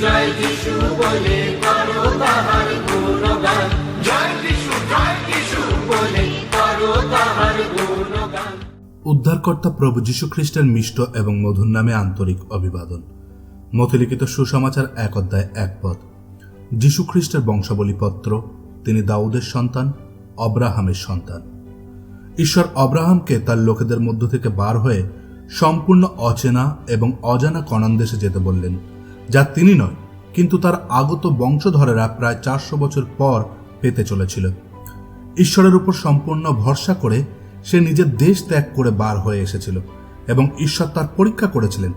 জয় যিশু বলে করো তাহার গুণগান। জয় যিশু জয় যিশু বলে করো তাহার উদ্ধারকর্তা প্রভু যীশু খ্রিস্টের মিষ্ট এবং মধুর নামে আন্তরিক অভিবাদন। মথিলিখিত সুসমাচার এক অধ্যায়, এক পথ যীশু খ্রিস্টের বংশাবলী পত্র, তিনি দাউদের সন্তান, অব্রাহামের সন্তান। ঈশ্বর অব্রাহামকে তার লোকেদের মধ্য থেকে বার হয়ে সম্পূর্ণ অচেনা এবং অজানা কণান দেশে যেতে বললেন। যা তিনি নয়, কিন্তু তার আগত বংশধরেরা প্রায় চারশো বছর পর পেতে চলেছিল। ঈশ্বরের উপর সম্পূর্ণ ভরসা করে সে নিজের দেশ ত্যাগ করে বার হয়ে এসেছিল এবং ঈশ্বর তার পরীক্ষা করেছিলেন।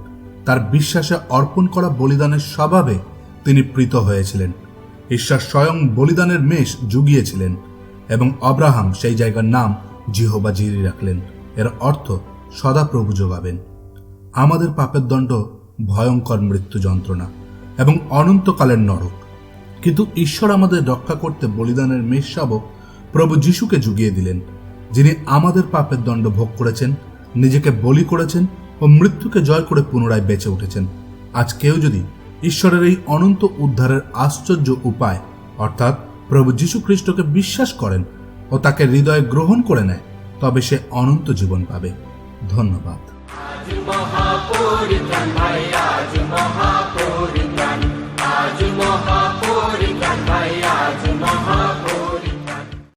তার বিশ্বাসে অর্পণ করা বলিদানের স্বভাবে তিনি প্রীত হয়েছিলেন। ঈশ্বর স্বয়ং বলিদানের মেষ জুগিয়েছিলেন এবং অব্রাহাম সেই জায়গার নাম জিহোবা জিরি রাখলেন। এর অর্থ সদাপ্রভু যোগাবেন। আমাদের পাপের দণ্ড ভয়ঙ্কর মৃত্যু যন্ত্রণা এবং অনন্তকালের নরক। কিন্তু ঈশ্বর আমাদের রক্ষা করতে বলিদানের মেষ শাবক প্রভু যিশুকে জুগিয়ে দিলেন, যিনি আমাদের পাপের দণ্ড ভোগ করেছেন, নিজেকে বলি করেছেন ও মৃত্যুকে জয় করে পুনরায় বেঁচে উঠেছেন। আজ কেউ যদি ঈশ্বরের এই অনন্ত উদ্ধারের আশ্চর্য উপায়, অর্থাৎ প্রভু যীশু খ্রিস্টকে বিশ্বাস করেন ও তাকে হৃদয়ে গ্রহণ করে নেয়, তবে সে অনন্ত জীবন পাবে। ধন্যবাদ। 骏马好虎林展台呀